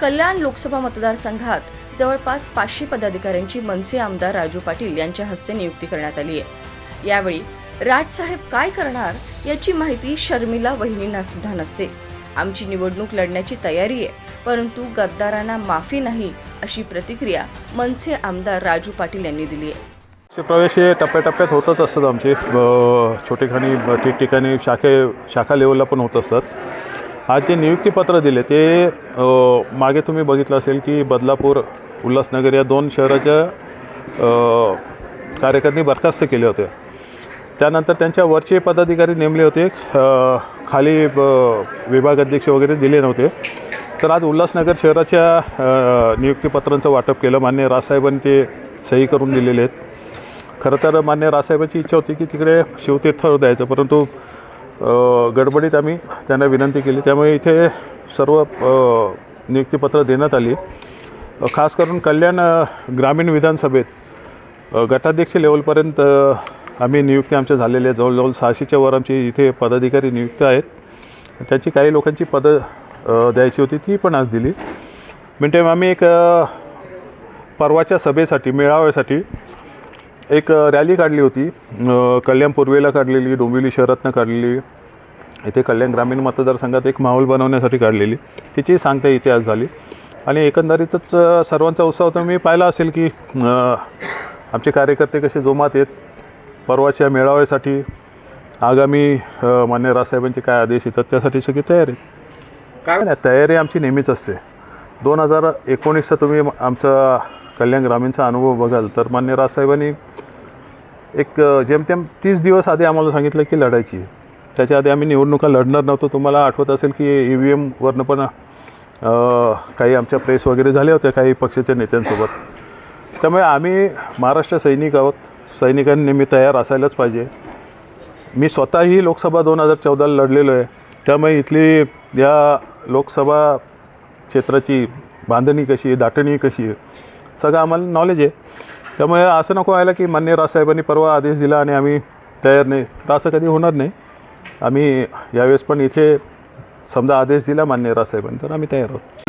कल्याण लोकसभा मतदारसंघात जवळपास पाचशे पदाधिकाऱ्यांची मनसे आमदार राजू पाटील यांच्या हस्ते नियुक्ती करण्यात आली आहे. यावेळी राजसाहेब काय करणार याची माहिती शर्मिला वहिनींना सुद्धा नसते. आमची निवडणूक लढण्याची तयारी आहे परंतु गद्दारांना माफी नाही अशी प्रतिक्रिया मनसे आमदार राजू पाटील यांनी दिली आहे. प्रवेश हे टप्प्याटप्प्यात होतच असतात आमचे. छोटेखानी ठिकठिकाणी शाखे शाखा लेवलला पण होत असतात. आज जे नियुक्तीपत्र दिले ते मागे तुम्ही बघितलं असेल की बदलापूर उल्हासनगर या दोन शहराच्या कार्यकर्त्यांनी बरखास्त केले होते. त्यानंतर त्यांच्या वरचे पदाधिकारी नेमले होते खाली ब- विभाग अध्यक्ष वगैरे दिले नव्हते. तर आज उल्हासनगर शहराच्या नियुक्तीपत्रांचं वाटप केलं मान्य रासाहेबांनी ते सही करून दिलेले आहेत. खरं तर मान्य रासाहेबांची इच्छा होती की तिकडे शिवतीर्थ द्यायचं परंतु गडबडीत आम्ही त्यांना विनंती केली. त्यामुळे इथे सर्व नियुक्तीपत्र देण्यात आली. खास करून कल्याण ग्रामीण विधानसभेत गटाध्यक्ष लेवलपर्यंत आम्ही नियुक्ती आमच्या झालेल्या आहेत. जवळजवळ सहाशेच्या वर आमची इथे पदाधिकारी नियुक्त आहेत. त्याची काही लोकांची पदं द्यायची होती ती पण आज दिली. मिनटाईम आम्ही एक परवाच्या सभेसाठी मेळाव्यासाठी एक रॅली काढली होती. कल्याण पूर्वेला काढलेली डोंबिवली शहरातनं काढलेली. इथे कल्याण ग्रामीण मतदारसंघात एक माहोल बनवण्यासाठी काढलेली. तिची सांगता इथे आज झाली. आणि एकंदरीतच सर्वांचा उत्साह तर मी पाहिला असेल की आमचे कार्यकर्ते कसे जोमात आहेत. परवाच्या मेळाव्यासाठी आगामी मान्य राजसाहेबांचे काय आदेश येतात त्यासाठी सगळी तयारी काय? नाही तयारी आमची नेहमीच असते. दोन हजार एकोणीसचा तुम्ही आमचा कल्याण ग्रामीणचा अनुभव बघाल तर मान्य राजसाहेबांनी एक जेमतेम तीस दिवस आधी आम्हाला सांगितलं की लढायची त्याच्या आधी आम्ही निवडणुका लढणार नव्हतो. तुम्हाला आठवत असेल की ई व्ही एमवरनं पण काही आमच्या प्रेस वगैरे झाल्या होत्या काही पक्षाच्या नेत्यांसोबत. त्यामुळे आम्ही महाराष्ट्र सैनिक आहोत. सैनिकांनी नेहमी तयार असायलाच पाहिजे. मी स्वतःही लोकसभा दोन हजार चौदाला लढलेलो आहे. त्यामुळे इथली या लोकसभा क्षेत्राची बांधणी कशी आहे दाटणी कशी आहे सगळं आम्हाला नॉलेज आहे. त्यामुळे असं नको व्हायला की मान्य रासाहेबांनी परवा आदेश दिला आणि आम्ही तयार नाही. तर असं कधी होणार नाही. आम्ही यावेळेस पण इथे समजा आदेश दिला मान्य रासाहेबांनी तर आम्ही तयार आहोत.